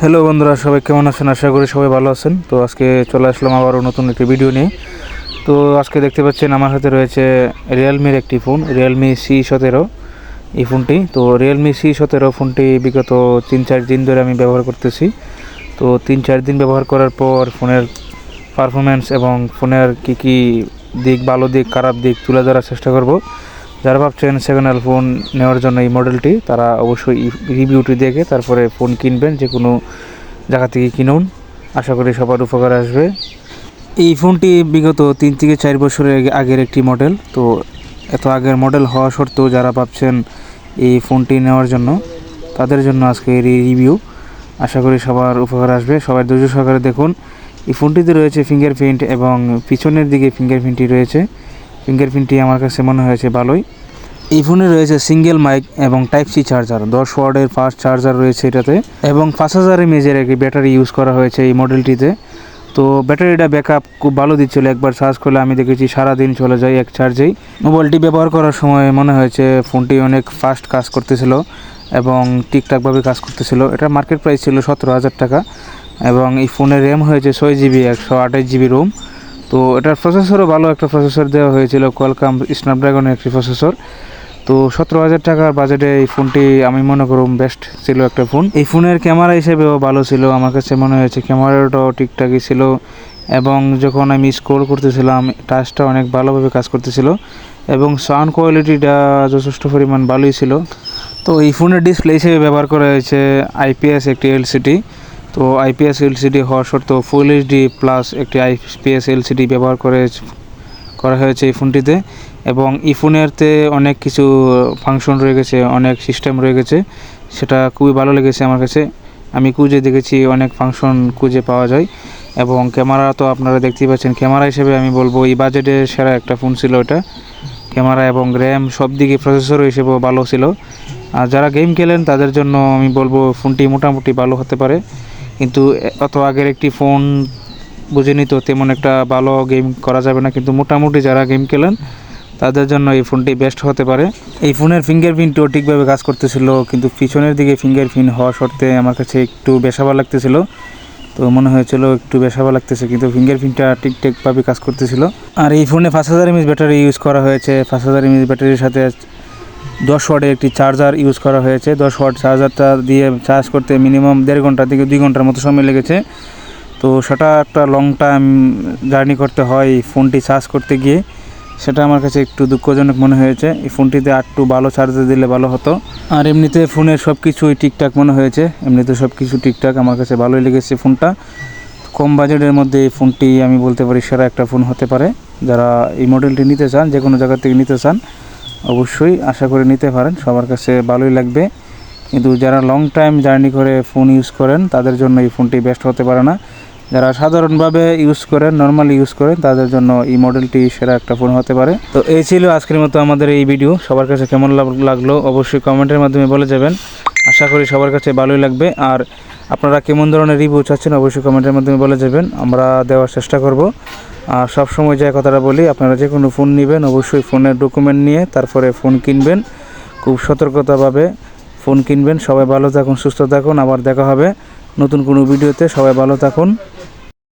Hello বন্ধুরা, সবাই কেমন আছেন? আশা করি সবাই ভালো আছেন। তো আজকে চলে আসলাম আবারও নতুন একটি ভিডিও নিয়ে। তো আজকে দেখতে পাচ্ছেন, আমার হাতে রয়েছে রিয়েলমির একটি ফোন রিয়েলমি সি সতেরো এই ফোনটি তো রিয়েলমি সি সতেরো ফোনটি বিগত তিন চার দিন ধরে আমি ব্যবহার করতেছি। তো তিন চার দিন ব্যবহার করার পর ফোনের পারফরমেন্স এবং ফোনের কী কী দিক, ভালো দিক, খারাপ দিক তুলে ধরার চেষ্টা করব। যারা ভাবছেন সেকেন্ড হ্যান্ড ফোন নেওয়ার জন্য এই মডেলটি তারা অবশ্যই রিভিউটি দেখে তারপরে ফোন কিনবেন, যে কোনো জায়গা থেকে কিনুন। আশা করি সবার উপকার আসবে। এই ফোনটি বিগত তিন থেকে চার বছরের আগের একটি মডেল তো এত আগের মডেল হওয়া সত্ত্বেও যারা ভাবছেন এই ফোনটি নেওয়ার জন্য, তাদের জন্য আজকে এই রিভিউ আশা করি সবার উপকার আসবে। সবাই ধৈর্য সহকারে দেখুন। এই ফোনটিতে রয়েছে ফিঙ্গারপ্রিন্ট এবং পিছনের দিকে ফিঙ্গারপ্রিন্টটি রয়েছে। ফিঙ্গারপ্রিন্টটি আমার কাছে মনে হয়েছে ভালোই। এই ফোনে রয়েছে সিঙ্গেল মাইক এবং টাইপ সি চার্জার। দশ ওয়ার্ডের ফাস্ট চার্জার রয়েছে এটাতে এবং পাঁচ হাজার এমএজের একটি ব্যাটারি ইউজ করা হয়েছে এই মডেলটিতে। তো ব্যাটারিটা ব্যাকআপ খুব ভালো দিচ্ছিল। একবার চার্জ করলে আমি দেখেছি সারা দিন চলে যায় এক চার্জেই। মোবাইলটি ব্যবহার করার সময় মনে হয়েছে ফোনটি অনেক ফাস্ট কাজ করতেছিল এবং ঠিকঠাকভাবে কাজ করতেছিল। এটা মার্কেট প্রাইস ছিল সতেরো হাজার টাকা এবং এই ফোনের র্যাম হয়েছে ছয় জিবি, একশো আঠাশ জিবি রোম। তো এটার প্রসেসরও ভালো একটা প্রসেসর দেওয়া হয়েছিল কোয়ালকাম স্ন্যাপড্রাগনের একটি প্রসেসর তো সতেরো হাজার টাকার বাজেটে এই ফোনটি আমি মনে করুম বেস্ট ছিল একটা ফোন এই ফোনের ক্যামেরা হিসেবেও ভালো ছিল, আমার কাছে মনে হয়েছে ক্যামেরাটাও ঠিকঠাকই ছিল এবং যখন আমি স্ক্রোল করতেছিলাম টাচটা অনেক ভালোভাবে কাজ করতেছিল এবং সাউন্ড কোয়ালিটিটা যথেষ্ট পরিমাণ ভালোই ছিল। তো এই ফোনের ডিসপ্লে হিসেবে ব্যবহার করা হয়েছে আইপিএস একটি এলসিডি তো আইপিএস এলসিডি হওয়া সত্ত্বেও ফুল এইচডি প্লাস একটি আইপিএস এলসিডি ব্যবহার করে করা হয়েছে এই ফোনটিতে এবং এই ফোনেরতে অনেক কিছু ফাংশন রয়ে গেছে, অনেক সিস্টেম রয়ে গেছে। সেটা খুবই ভালো লেগেছে আমার কাছে। আমি খুঁজে দেখেছি, অনেক ফাংশন খুঁজে পাওয়া যায় এবং ক্যামেরা তো আপনারা দেখতেই পাচ্ছেন। ক্যামেরা হিসেবে আমি বলব, এই বাজেটে সেরা একটা ফোন ছিল এটা। ক্যামেরা এবং র্যাম সব দিকে প্রসেসর হিসেবেও ভালো ছিল। আর যারা গেম খেলেন, তাদের জন্য আমি বলব ফোনটি মোটামুটি ভালো হতে পারে। কিন্তু, অত আগের একটি ফোন বুঝে তো তেমন একটা ভালো গেম করা যাবে না। কিন্তু মোটামুটি যারা গেম খেলেন, তাদের জন্য এই ফোনটি বেস্ট হতে পারে। এই ফোনের ফিঙ্গারপ্রিন্টও ঠিকভাবে কাজ করতেছিল, কিন্তু পিছনের দিকে ফিঙ্গারপ্রিন্ট হওয়া সত্ত্বে আমার কাছে একটু বেসাবা লাগতেছিল। তো মনে হয়েছিল একটু বেসাবা লাগতেছে, কিন্তু ফিঙ্গারপ্রিন্টটা ঠিকঠাকভাবে কাজ করতেছিল। আর এই ফোনে পাঁচ হাজার এমএস ব্যাটারি ইউজ করা হয়েছে। পাঁচ হাজার এমএস ব্যাটারির সাথে দশ ওয়াটের একটি চার্জার ইউজ করা হয়েছে। দশ ওয়াট চার্জারটা দিয়ে চার্জ করতে মিনিমাম দেড় ঘণ্টা থেকে দুই ঘণ্টার মতো সময় লেগেছে। তো সেটা একটা লং টাইম জার্নি করতে হয় ফোনটি চার্জ করতে গিয়ে। সেটা আমার কাছে একটু দুঃখজনক মনে হয়েছে। এই ফোনটিতে একটু ভালো চার্জার দিলে ভালো হতো। আর এমনিতে ফোনের সব কিছুই ঠিকঠাক মনে হয়েছে। এমনিতে সব কিছু ঠিকঠাক, আমার কাছে ভালোই লেগেছে ফোনটা। কম বাজেটের মধ্যে এই ফোনটি আমি বলতে পারি সেরা একটা ফোন হতে পারে। যারা এই মডেলটি নিতে চান যে কোনো জায়গা থেকে নিতে চান অবশ্যই আশা করে নিতে পারেন। সবার কাছে ভালোই লাগবে। কিন্তু যারা লং টাইম জার্নি করে ফোন ইউজ করেন, তাদের জন্য এই ফোনটি বেস্ট হতে পারে না। যারা সাধারণভাবে ইউজ করেন নর্মালি ইউজ করেন, তাদের জন্য এই মডেলটি সেরা একটা ফোন হতে পারে। তো এই ছিল আজকের মতো আমাদের এই ভিডিও সবার কাছে কেমন লাগল অবশ্যই কমেন্টের মাধ্যমে বলে যাবেন। আশা করি সবার কাছে ভালোই লাগবে। আর আপনারা কেমন ধরনের রিভিউ চাচ্ছেন, অবশ্যই কমেন্টের মাধ্যমে বলে যাবেন। আমরা দেওয়ার চেষ্টা করব। আর সব সময় যে কথাটা বলি, আপনারা যে কোনো ফোন নেবেন, অবশ্যই ফোনের ডকুমেন্ট নিয়ে তারপরে ফোন কিনবেন। খুব সতর্কতাভাবে ফোন কিনবেন। সবাই ভালো থাকুন, সুস্থ থাকুন। আবার দেখা হবে নতুন কোনো ভিডিওতে সবাই ভালো থাকুন।